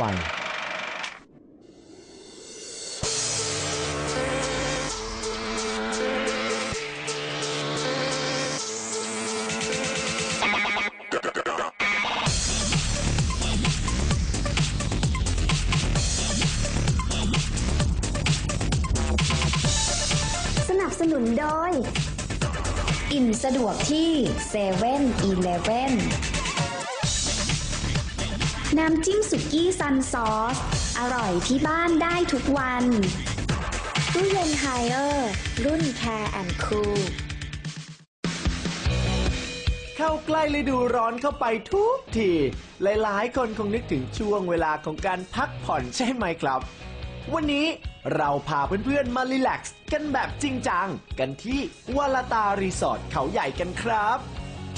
วัยนุนโดย อิ่มสะดวกที่เซเว่นอีเลฟเว่น น้ำจิ้มสุกี้ซันซอส อร่อยที่บ้านได้ทุกวันตู้เย็นไฮเออร์รุ่นแคร์แอนด์คูลเข้าใกล้ฤดูร้อนเข้าไปทุกที หลายๆ คนคงนึกถึงช่วงเวลาของการพักผ่อนใช่ไหมครับ วันนี้เราพาเพื่อนๆ มารีแลกซ์กันแบบจริงจัง กันที่วาลาตารีสอร์ทเขาใหญ่กันครับ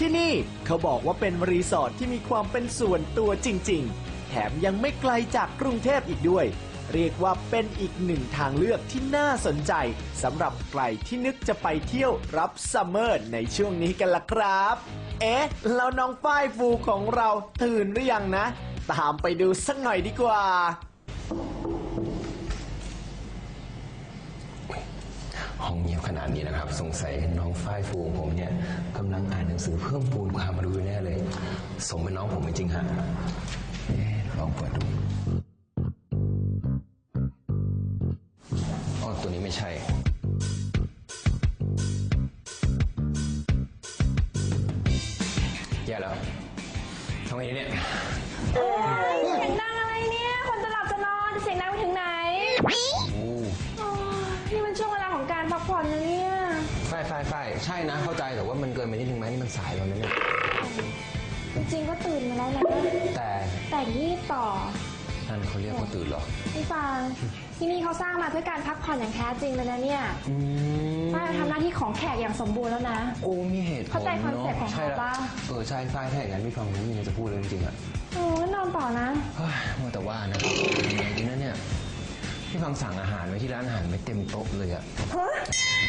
ที่นี่เขาบอกว่าเป็นรีสอร์ทที่มีความเป็นส่วนตัวจริง ๆ แถมยังไม่ไกลจากกรุงเทพอีกด้วย เรียกว่าเป็นอีกหนึ่งทางเลือกที่น่าสนใจสำหรับใครที่นึกจะไปเที่ยวรับซัมเมอร์ในช่วงนี้กันล่ะครับ เอ๊ะ แล้วน้องฝ้ายฟูของเราตื่นหรือยังนะ ตามไปดูสักหน่อยดีกว่า ห้องเงียบขนาดนี้นะครับ สงสัยน้องฝ้ายฟูของผมเนี่ยกำลังอ่านหนังสือเพิ่มปูนความรู้แน่เลย สมเป็นน้องผมจริงๆฮะเอ๊ะลองเปิดดูอ๋อตัวนี้ไม่ใช่แย่แล้วทำไงดีเนี่ยเสียงดังอะไรเนี่ย คนจะหลับจะนอนจะเสียงดังไปถึงไหน ใช่นะเข้าใจแต่ว่ามันเกินไปนิดนึงไหมนี่มันสายแล้วนะเนี่ยจริงๆก็ตื่นมาแล้วนะแต่แต่งีบต่อนั่นเขาเรียกว่าตื่นเหรอพี่ฟังที่นี่เขาสร้างมาเพื่อการพักผ่อนอย่างแท้จริงเลยนะเนี่ยอืมป้าทำหน้าที่ของแขกอย่างสมบูรณ์แล้วนะ โอ้มีเหตุผลเข้าใจคอนเซ็ปต์ของใช่เขาแล้วปะเออใช่ฝ้ายถ้าอย่างนั้นพี่ฟังไม่มีอะไรจะพูดเลยจริงๆอะโอ้ยนอนต่อนะ เฮ้ยว่าแต่ว่านะยังไงดีนะเนี่ย พี่ฟังสั่งอาหารไว้ที่ร้านอาหารไม่เต็มโต๊ะเลยอะเฮ้ย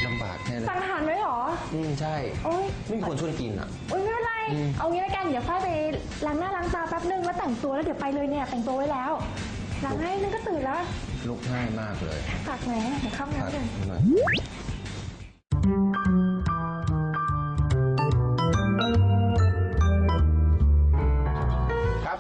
ลำบากแน่เลยสั่งอาหารไว้เหรอ อืมใช่ โอ้ยไม่มีคนชวนกินอะโอ้ยไม่เป็นไรอืมเอางี้ละกัน เดี๋ยวฝ้ายไปล้างหน้าล้างตาแป๊บนึงแล้วแต่งตัวแล้วเดี๋ยวไปเลยเนี่ยแต่งตัวไว้แล้วล้างให้นึงก็ตื่นแล้วลุกง่ายมากเลย ฝากแหมเดี๋ยวเข้าครับน้ำกัน หน่อย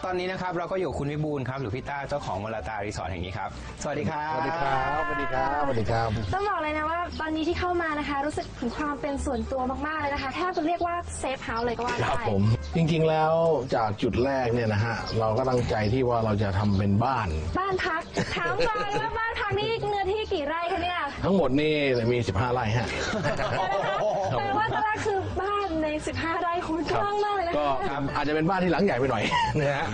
ตอนนี้นะครับเราก็อยู่กับคุณวิบูลย์ครับหรือพี่ต้าเจ้าของวลาตารีสอร์ทแห่งนี้ครับ สวัสดีครับ สวัสดีครับสวัสดีครับสวัสดีครับ ต้องบอกเลยนะว่าตอนนี้ที่เข้ามานะคะ รู้สึกถึงความเป็นส่วนตัวมากๆเลยนะคะแทบจะเรียกว่าเซฟเฮาส์เลยก็ว่าครับได้ผม จริงๆแล้วจากจุดแรกเนี่ยนะฮะเราก็ตั้งใจที่ว่าเราจะทำเป็นบ้าน บ้านพักถามก่อนว่าบ้านพักนี่เนื้อที่กี่ไร่คะเนี่ยทั้งหมดนี่มี 15 ไร่ฮะ แปลว่าตอนแรกคือบ้านใน 15 ไร่คุณกว้างมากเลยนะก็คะอาจจะเป็นบ้านที่หลังใหญ่ไปหน่อย นะฮะ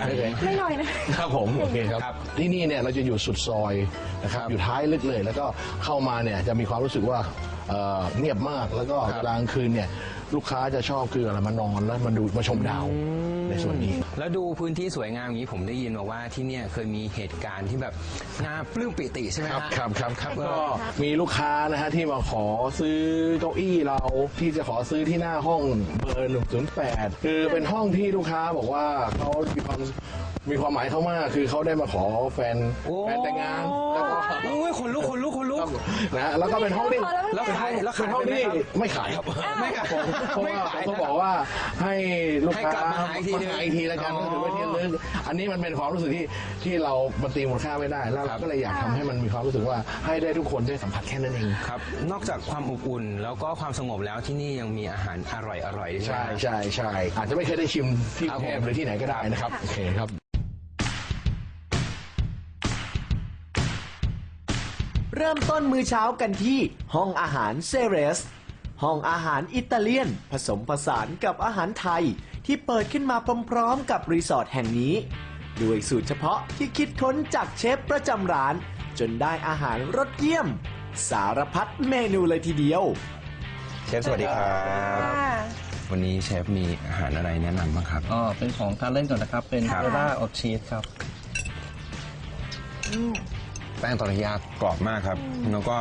ไม่หน่อยนะ ครับผมโอเคครับครับที่นี่เนี่ยเราจะอยู่สุดซอยนะครับอยู่ท้ายลึกเลย แล้วก็เข้ามาเนี่ยจะมีความรู้สึกว่าเอ่อเงียบมากแล้วก็กลางคืนเนี่ย ลูกค้าจะชอบคืออะไรมานอนแล้วมาดูมาชมดาวในส่วนนี้ แล้วดูพื้นที่สวยงามอย่างนี้ผมได้ยินมาว่าที่เนี่ยเคยมีเหตุการณ์ที่แบบน่าปลื้มปิติใช่ไหมครับฮะครับครับครับก็ก็มีลูกค้านะฮะที่มาขอซื้อเก้าอี้เราที่จะขอซื้อที่หน้าห้องเบอร์ 108 คือเป็นห้องที่ลูกค้าบอกว่าเขามีความมีความหมายเขามากคือเขาได้มาขอแฟนโอ้แฟนแต่งงานแล้วก็โอ้ยขนลุกขนลุกขนลุกนะฮะแล้วก็เป็นห้องที่แล้วขายแล้วเป็ขายนห้องไปไหมที่ครับไม่ขายครับไม่ขายเพราะไม่ว่าขายเขาบอกว่าให้ลูกให้ค้ากลับมาหาอีกทีนึงมาหาอีกทีแล้วกันอ๋อก็ถือว่าที่ลึกอันนี้มันเป็นความรู้สึกที่ที่เราบันตีมูลค่าไม่ได้ แล้วครัเราบก็เลยอยากทำให้มันมีความรู้สึกว่าให้ได้ทุกคนได้สัมผัสแค่นั้นเองครับ นอกจากความอบอุ่นแล้วก็ความสงบแล้วที่นี่ยังมีอาหารอร่อยอร่อยๆด้วยใช่นะใช่ใช่อาจจะไม่เคยได้ชิมที่คกรับรุงเทพผมหรือที่ไหนก็ได้นะครับโอเคครับเริ่มต้นมื้อเช้ากันที่ห้องอาหารเซเรส ห้องอาหารอิตาเลียน ผสมผสานกับอาหารไทย ที่เปิดขึ้นมาพร้อมๆกับรีสอร์ทแห่งนี้ ด้วยสูตรเฉพาะที่คิดค้นจากเชฟประจำร้าน จนได้อาหารรสเยี่ยม สารพัดเมนูเลยทีเดียว เชฟสวัสดีครับ วันนี้เชฟมีอาหารอะไรแนะนำบ้างครับ อ๋อ เป็นของทานเล่นก่อนนะครับ เป็นครับเวล่าอบชีสครับ แป้งตอร์ยากรอบมากครับ แล้วก็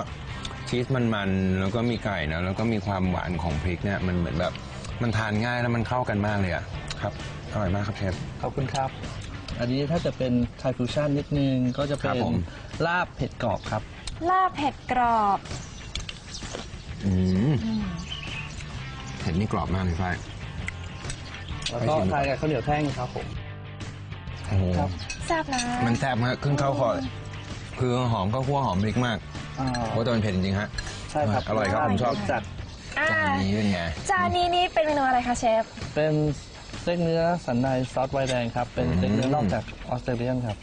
ชีสมันๆแล้วก็มีไก่นะแล้วก็มีความหวานของพริกเนี่ยมันเหมือนแบบมันทานง่ายแล้วมันเข้ากันมากเลยอะครับอร่อยมากครับเชฟ ขอบคุณครับ อันนี้ถ้าจะเป็นไทยฟิวชั่นนิดนึงก็จะครัเป็บนผม ลาบเผ็ดกรอบครับ ลาบเผ็ดกรอบ อืมเห็นนี่กรอบมากเลยฝ้าย แล้วก็ทานกับข้าวเหนียวแท่งครับผม โอ้โหครับแซ่บนะ มันแซ่บมากขึ้นเข้าคอคือหอมก็คั่วหอมพริกมาก อ่าโอ้แต่มันเผ็ดจริงๆฮะใช่ครับอร่อยครับผมชอบจัดอ่าจานนี้เป็นไงจานนี้นี่เป็นเมนูอะไรคะเชฟ เป็นสเต็กเนื้อสันในซอสไวน์แดงครับ เป็นสเต็กเนื้อนอกจากออสเตรเลียนครับ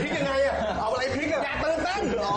พนี่ริกไม่ยังไงได้พริกยังไงอะเอาอะไรพริกอะอยากเติมเต้นอ๋อ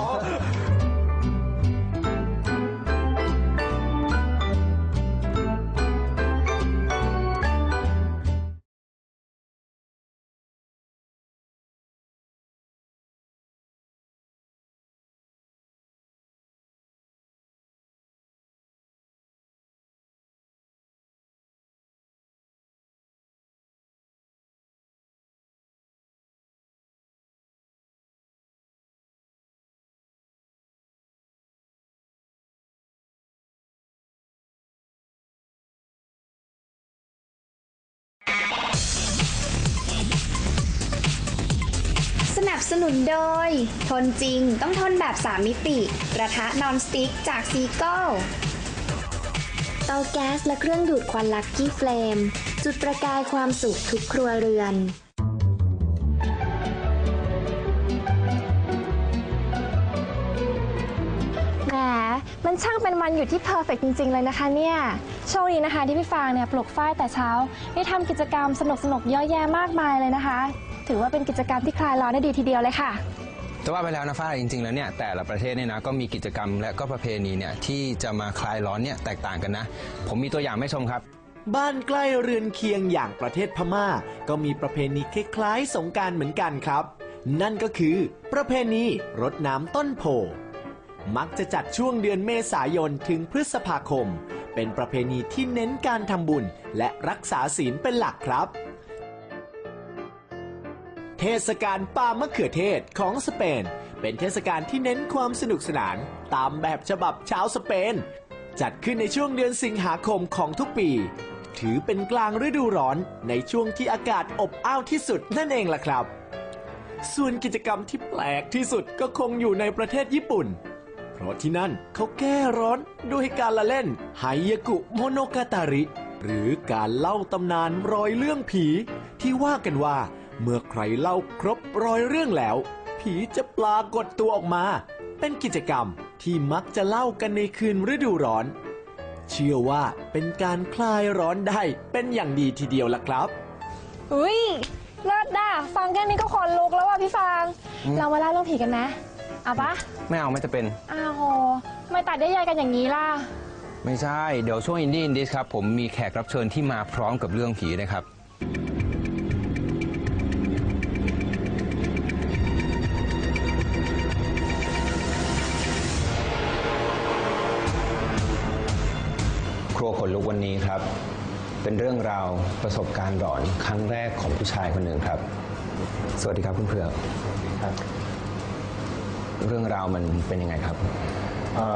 นับสนุนโดย ทนจริงต้องทนแบบ 3 มิติ กระทะนอนสติ๊กจากซีโก้เตาแก๊สและเครื่องดูดควันลักกี้เฟลม จุดประกายความสุขทุกครัวเรือน แหม มันช่างเป็นวันหยุดที่เพอร์เฟกจริง ๆ เลยนะคะเนี่ย โชคดีนะคะที่พี่ฟางเนี่ยปลุกฝ้ายแต่เช้า ได้ทำกิจกรรมสนุกๆเยอะแยะมากมายเลยนะคะ ถือว่าเป็นกิจกรรมที่คลายร้อนได้ดีทีเดียวเลยค่ะจะว่าไปแล้วนะฝ้ายจริงๆ แล้วเนี่ยแต่ละประเทศเนี่ยนะก็มีกิจกรรมและก็ประเพณีเนี่ยที่จะมาคลายร้อนเนี่ยแตกต่างกันนะ ผมมีตัวอย่างให้ชมครับ บ้านใกล้เรือนเคียงอย่างประเทศพม่า ก็มีประเพณีคล้ายๆ สงกรารเหมือนกันครับ นั่นก็คือประเพณีรดน้ำต้นโพ มักจะจัดช่วงเดือนเมษายนถึงพฤษภาคม เป็นประเพณีที่เน้นการทำบุญและรักษาศีลเป็นหลักครับ เทศกาลปาล์มะเขือเทศของสเปน เป็นเทศกาลที่เน้นความสนุกสนานตามแบบฉบับชาวสเปน จัดขึ้นในช่วงเดือนสิงหาคมของทุกปี ถือเป็นกลางฤดูร้อนในช่วงที่อากาศอบอ้าวที่สุดนั่นเองล่ะครับ ส่วนกิจกรรมที่แปลกที่สุดก็คงอยู่ในประเทศญี่ปุ่น เพราะที่นั่นเขาแก้ร้อนด้วยการละเล่นไฮยากุโมโนกาตาริ หรือการเล่าตำนานรอยเรื่องผีที่ว่ากันว่า เมื่อใครเล่าครบรอยเรื่องแล้ว ผีจะปรากฏตัวออกมา เป็นกิจกรรมที่มักจะเล่ากันในคืนฤดูร้อน เชื่อว่าเป็นการคลายร้อนได้เป็นอย่างดีทีเดียวล่ะครับอุ้ยเลิศด่าฟังแค่นี้ก็ขนลุกแล้วว่ะพี่ฟาง เรามาเล่าเรื่องผีกันไหมเอาปะไม่เอาไม่จะเป็น อ้าวโหไม่ตัดได้ยายกันอย่างนี้ล่ะ ไม่ใช่ เดี๋ยวช่วงอินดี้อินดิสครับ ผมมีแขกรับเชิญที่มาพร้อมกับเรื่องผีนะครับ วขนลุกวันนี้ครับ เป็นเรื่องราวประสบการณ์หลอนครั้งแรกของผู้ชายคนหนึ่งครับ สวัสดีครับคุณเผือกครับ เรื่องราวมันเป็นยังไงครับอ่า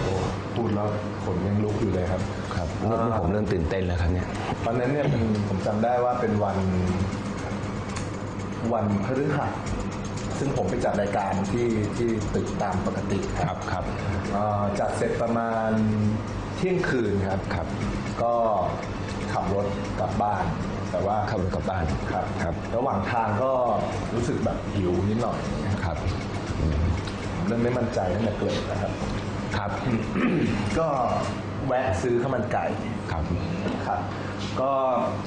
โอ้พูดแล้วขนยังลุกอยู่เลยครับ ครับนี่นี่ผมเริ่มตื่นเต้นแล้วครับเนี่ยตอนนั้นเนี่ยเป็นผมจำได้ว่าเป็นวัน วันพฤหัสซึ่งผมไปจัดรายการที่ที่ตึกตามปกติครับครับอ่าจัดเสร็จประมาณเที่ยงคืนครับครับ ก็ขับรถกลับบ้าน แต่ว่าขับรถกลับบ้านครับครับระหว่างทางก็รู้สึกแบบหิวนิดหน่อยครับผมเริ่มไม่มั่นใจตั้งแต่เกิดนะครับ ครับ ก็แวะซื้อข้าวมันไก่ครับครับ ก็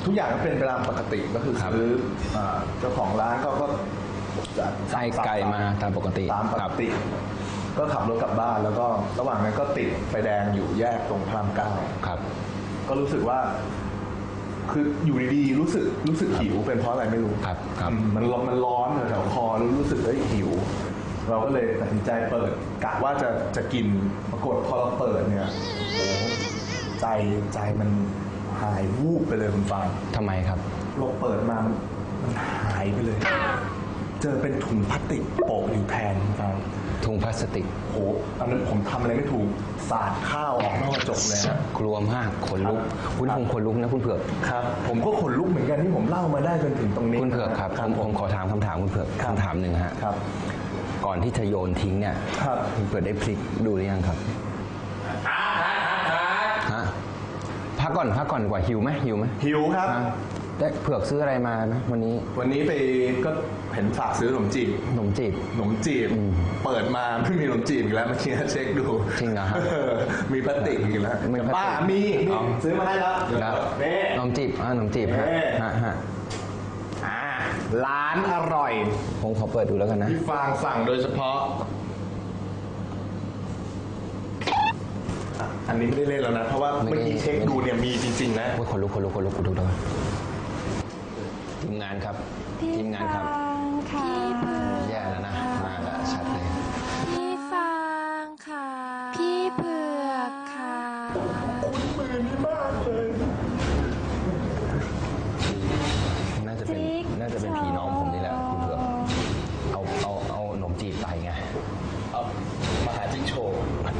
ทุกอย่างก็เป็นไปตามปกติก็คือครับซื้ออ่าเจ้าของร้านก็ก็จะใส่ไก่มาตามปกติตามปครักบติ ก็ขับรถกลับบ้านแล้วก็ระหว่างนั้นก็ติดไฟแดงอยู่แยกตรงพระรามเก้าครับ ก็รู้สึกว่า คืออยู่ดีๆรู้สึกรู้สึกหิวเป็นเพราะอะไรไม่รู้ครับครับ อืมมันร้อนมันร้อนแถวๆคอแล้วรู้สึกเอ้ยหิว เราก็เลยตัดสินใจเปิดกะว่าจะจะกินปรากฏพอเราเปิดเนี่ยโอ้โหใจใจมันหายวูบไปเลยคุณฟัง ทำไมครับ เราเปิดมามันมันหายไปเลย เจอเป็นถุงพลาสติกโปะอยู่แทนคุณฟังถุงพลาสติกโหตอนนั้นผมทำอะไรไม่ถูก สาดข้าวออกนอกกระจกเลยฮะ กลัวมากขนลุก ครับ คุณคงขนลุกนะคุณเผือก ครับ ผมก็ขนลุกเหมือนกันที่ผมเล่ามาได้จนถึงตรงนี้คุณเผือกครับผมผมขอถามคำถามคุณเผือกครับคำถามหนึ่งฮะครับ ก่อนที่จะโยนทิ้งเนี่ยครับ คุณเผือกได้พลิกดูหรือยังครับฮะพักก่อนพักก่อนดีกว่าหิวไหมหิวไหมหิวครับ ฮะ ได้เผือกซื้ออะไรมานะวันนี้วันนี้ไปก็เห็นฝากซื้อขนมจีบขนมจีบ ขนมจีบ อืมเปิดมาไม่มีขนมจีบอีกแล้วเมื่อกี้เช็คดูจริงเหรอฮะมีพลาสติกอีกแล้วมีพลาสติก ป้ามีมีอ๋อซื้อมาให้แล้วแล้วนี่ขนมจีบอ่าขนมจีบฮะเอ๊ะ ฮะฮะอ่าร้านอร่อยผมขอเปิดดูแล้วกันนะ พี่ฟางสั่งโดยเฉพาะอะอันนี้ไม่ได้เล่นแล้วนะ เพราะว่าไม่เมื่อได้ กี้เช็คดูเนี่ยมีจริงๆนะ โอ้ยขนลุกขนลุกขนลุกขนลุกด้วย ทีมงานครับทีมงานครับค่ะแย่แล้วนะมาแล้วชัดเลยพี่ฟางค่ะ พี่เผือกค่ะน่าจะเป็นจิ๊กน่าจะเป็นผีน้องผมนี่แหละคุณเผือกเอาเอาเอาขนมจีบไปไงเอามาหาจิ๊กโชว์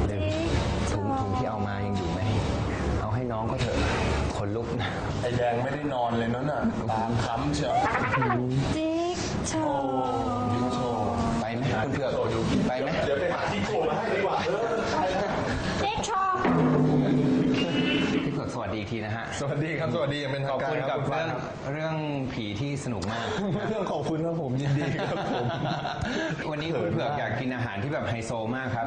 เดี๋ยวถุงถุงที่เอามายังอยู่ไหมเอาให้น้องก็เถอะข นลุกนะ ไอแดงไม่ได้นอนเลยนั่นน่ะตามค้ำเชียวจิ๊กโชโอ้ว์จิ๊กโชว์ไปไหมคุณเผือกไปไหมเดี๋ยวไปหาจิ๊กโชว์มาให้ดีกว่าเออจิ๊กโชว์พี่เผือ กสวัสดีอีกทีนะฮะสวัสดีครับสวัสดีอย่างเป็นขทาอบงการคุณคกัรับบคุณเรื่ฟ้าองครับเรื่องผีที่สนุกมากเรื่องขอบคุณครับผมยินดีครับผม วันนี้คุณเผือกอยากกินอาหารที่แบบไฮโซมากครับ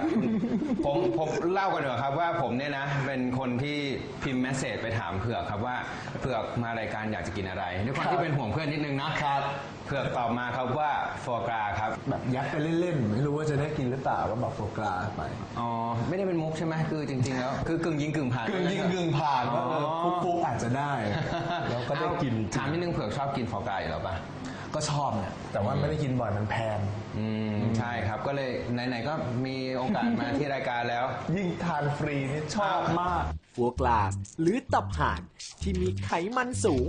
ผมผมเล่ากันเถอะครับว่าผมเนี่ยนะ เป็นคนที่พิมพ์เมสเซจไปถามเผือกครับว่าเผือกมารายการอยากจะกินอะไรด้วยความที่เป็นห่วงเพื่อนนิดนึงนะครับ เผือกตอบมาครับว่าฟอร์กราครับ แบบยัดไปเล่นๆ ไม่รู้ว่าจะได้กินหรือเปล่าก็บอกโฟกราไป อ๋อ ไม่ได้เป็นมุกใช่ไหมคือจริง ๆ แล้ว คือกึ่งยิงกึ่งผ่านกึ่งยิงกึ่งผ่านก็เอออ๋อฟุกๆอาจจะได้ แล้วก็ได้กินถามนิดนึงเผือกชอบกินฟอร์กราอยู่แล้วปะก็ชอบเนี่ยแต่ว่าไม่ได้กินบ่อยมันแพง อืม ใช่ครับ ก็เลยไหนๆก็มีโอกาสมาที่รายการแล้ว ยิ่งทานฟรีนี่ชอบมาก ฟัวกลางหรือตับห่านที่มีไขมันสูง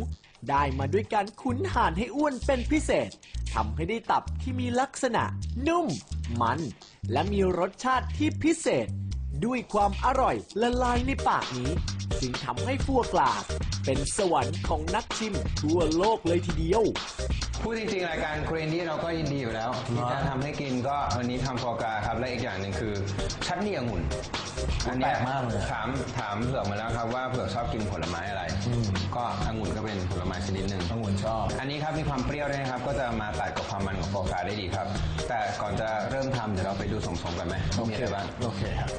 ได้มาด้วยการคุ้นห่านให้อ้วนเป็นพิเศษทำให้ได้ตับที่มีลักษณะ นุ่ม มัน และมีรสชาติที่พิเศษ ด้วยความอร่อยละลายในปากนี้ จึงทำให้ฟัวกลาสเป็นสวรรค์ของนักชิมทั่วโลกเลยทีเดียว พูดจริงๆรายการครีนนี้เราก็ยินดีอยู่แล้วที่จะทำให้กินก็วันนี้ทำฟอร์กราครับและอีกอย่างหนึ่งคือชัดนี่องุ่นอันเนี้ยแปลกมากเลยถามถามเผือกมาแล้วครับว่าเผือกชอบกินผลไม้อะไร ก็องุ่นก็เป็นผลไม้ชนิดหนึ่งองุ่นชอบ อันนี้ครับมีความเปรี้ยวด้วยนะครับ ก็จะมาตัดกับความมันของฟอร์กราได้ดีครับ แต่ก่อนจะเริ่มทำเดี๋ยวเราไปดูสมๆกันไหมว่ามีอะไรบ้างโอเคครับ